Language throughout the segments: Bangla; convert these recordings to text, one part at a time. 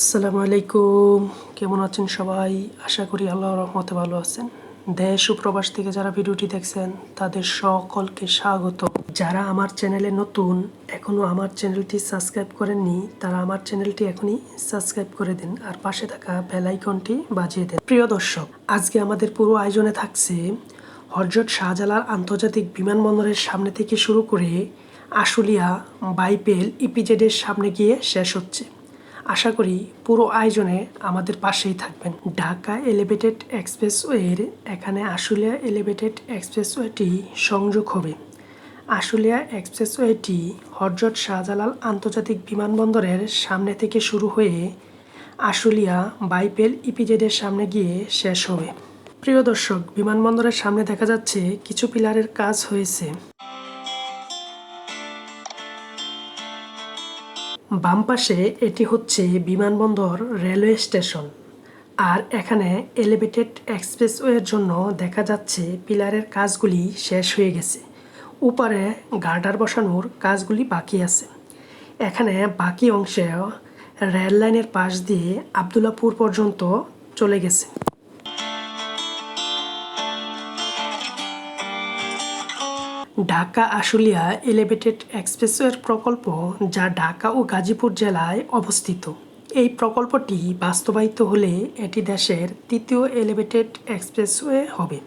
আসসালামু আলাইকুম। কেমন আছেন সবাই? আশা করি আল্লাহ রহমতে ভালো আছেন। দেশ ও প্রবাস থেকে যারা ভিডিওটি দেখছেন, তাদের সকলকে স্বাগত। যারা আমার চ্যানেলে নতুন এখনও আমার চ্যানেলটি সাবস্ক্রাইব করেননি, তারা আমার চ্যানেলটি এখনই সাবস্ক্রাইব করে দিন আর পাশে থাকা বেল আইকনটি বাজিয়ে দেন। প্রিয় দর্শক, আজকে আমাদের পুরো আয়োজনে থাকছে হরজত শাহজালাল আন্তর্জাতিক বিমানবন্দরের সামনে থেকে শুরু করে আশুলিয়া, বাইপেল, ইপিজেডের সামনে গিয়ে শেষ হচ্ছে। আশা করি পুরো আয়োজনে আমাদের পাশেই থাকবেন। ঢাকা এলিভেটেড এক্সপ্রেসওয়ের এখানে আশুলিয়া এলিভেটেড এক্সপ্রেসওয়েটি সংযোগ হবে। আশুলিয়া এক্সপ্রেসওয়েটি হরজত শাহজালাল আন্তর্জাতিক বিমানবন্দরের সামনে থেকে শুরু হয়ে আশুলিয়া বাইপেল ইপিজেডের সামনে গিয়ে শেষ হবে। প্রিয় দর্শক, বিমানবন্দরের সামনে দেখা যাচ্ছে কিছু পিলারের কাজ হয়েছে। বাম পাশে এটি হচ্ছে বিমানবন্দর রেলওয়ে স্টেশন। আর এখানে এলিভেটেড এক্সপ্রেসওয়ের জন্য দেখা যাচ্ছে পিলারের কাজগুলি শেষ হয়ে গেছে। উপরে গার্ডার বসানোর কাজগুলি বাকি আছে। এখানে বাকি অংশে রেল লাইনের পাশ দিয়ে আবদুল্লাপুর পর্যন্ত চলে গেছে। ঢাকা আশুলিয়া এলিভেটেড এক্সপ্রেসওয়ের প্রকল্প যা ঢাকা ও গাজীপুর জেলায় অবস্থিত। এই প্রকল্পটি বাস্তবায়িত হলে এটি দেশের তৃতীয় এলিভেটেড এক্সপ্রেসওয়ে হবে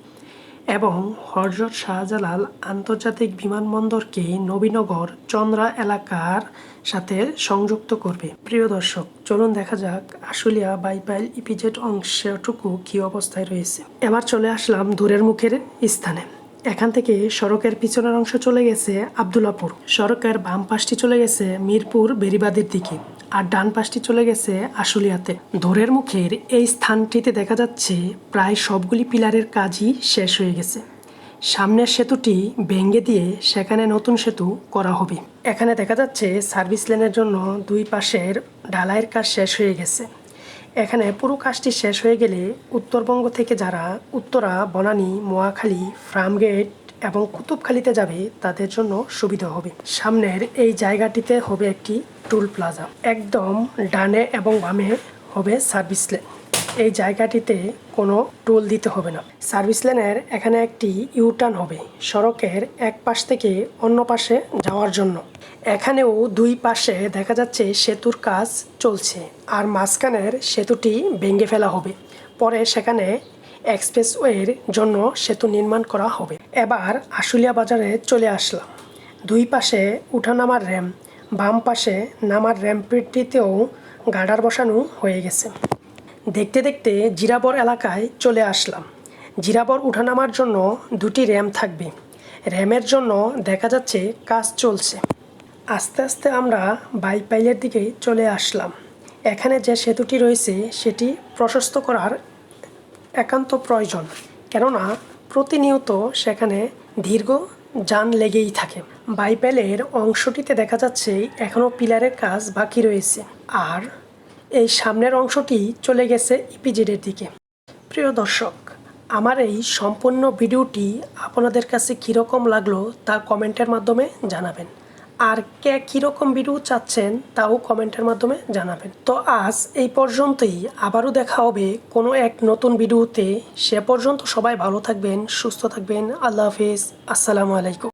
এবং হজরত শাহজালাল আন্তর্জাতিক বিমানবন্দরকে নবীনগর, চন্দ্রা এলাকার সাথে সংযুক্ত করবে। প্রিয় দর্শক, চলুন দেখা যাক আশুলিয়া বাইপাইল ইপিজেড অংশটুকু কী অবস্থায় রয়েছে। এবার চলে আসলাম দূরের মুখের স্থানে। এখান থেকে সড়কের পিছনের অংশ চলে গেছে আবদুল্লাপুর। সড়কের বাম পাশটি চলে গেছে মিরপুর বেরিবাদের দিকে আর ডান পাশটি চলে গেছে আশুলিয়াতে। ধরের মুখের এই স্থানটিতে দেখা যাচ্ছে প্রায় সবগুলি পিলারের কাজই শেষ হয়ে গেছে। সামনের সেতুটি ভেঙে দিয়ে সেখানে নতুন সেতু করা হবে। এখানে দেখা যাচ্ছে সার্ভিস লেনের জন্য দুই পাশের ঢালাইয়ের কাজ শেষ হয়ে গেছে। এখানে পুরো কাজটি শেষ হয়ে গেলে উত্তরবঙ্গ থেকে যারা উত্তরা, বনানী, মোয়াখালী, ফার্মগেট এবং কুতুবখালিতে যাবে তাদের জন্য সুবিধা হবে। সামনের এই জায়গাটিতে হবে একটি টুল প্লাজা। একদম ডানে এবং বামে হবে সার্ভিস লেন। এই জায়গাটিতে কোনো টোল দিতে হবে না। সার্ভিস লেনের এখানে একটি ইউটার্ন হবে সড়কের এক পাশ থেকে অন্য পাশে যাওয়ার জন্য। এখানেও দুই পাশে দেখা যাচ্ছে সেতুর কাজ চলছে আর মাঝখানের সেতুটি ভেঙে ফেলা হবে। পরে সেখানে এক্সপ্রেসওয়ের জন্য সেতু নির্মাণ করা হবে। এবার আশুলিয়া বাজারে চলে আসলাম। দুই পাশে উঠানামার র্যাম, বাম পাশে নামার র্যাম্পটিতেও গার্ডার বসানো হয়ে গেছে। দেখতে দেখতে জিরাবর এলাকায় চলে আসলাম। জিরাবর উঠানামার জন্য দুটি র্যাম থাকবে। র্যামের জন্য দেখা যাচ্ছে কাজ চলছে। আস্তে আস্তে আমরা বাইপাইলের দিকে চলে আসলাম। এখানে যে সেতুটি রয়েছে, সেটি প্রশস্ত করার একান্ত প্রয়োজন। কেননা প্রতিনিয়ত সেখানে দীর্ঘ যান লেগেই থাকে। বাইপেলের অংশটিতে দেখা যাচ্ছে এখনও পিলারের কাজ বাকি রয়েছে। আর এই সামনের অংশটি চলে গেছে ইপিজেডের দিকে। প্রিয় দর্শক, আমার এই সম্পূর্ণ ভিডিওটি আপনাদের কাছে কীরকম লাগল তা কমেন্টের মাধ্যমে জানাবেন। আর কে কীরকম ভিডিও চাচ্ছেন তাও কমেন্টের মাধ্যমে জানাবেন। তো আজ এই পর্যন্তই। আবারও দেখা হবে কোনো এক নতুন ভিডিওতে। সে পর্যন্ত সবাই ভালো থাকবেন, সুস্থ থাকবেন। আল্লাহ হাফিজ। আসসালামু আলাইকুম।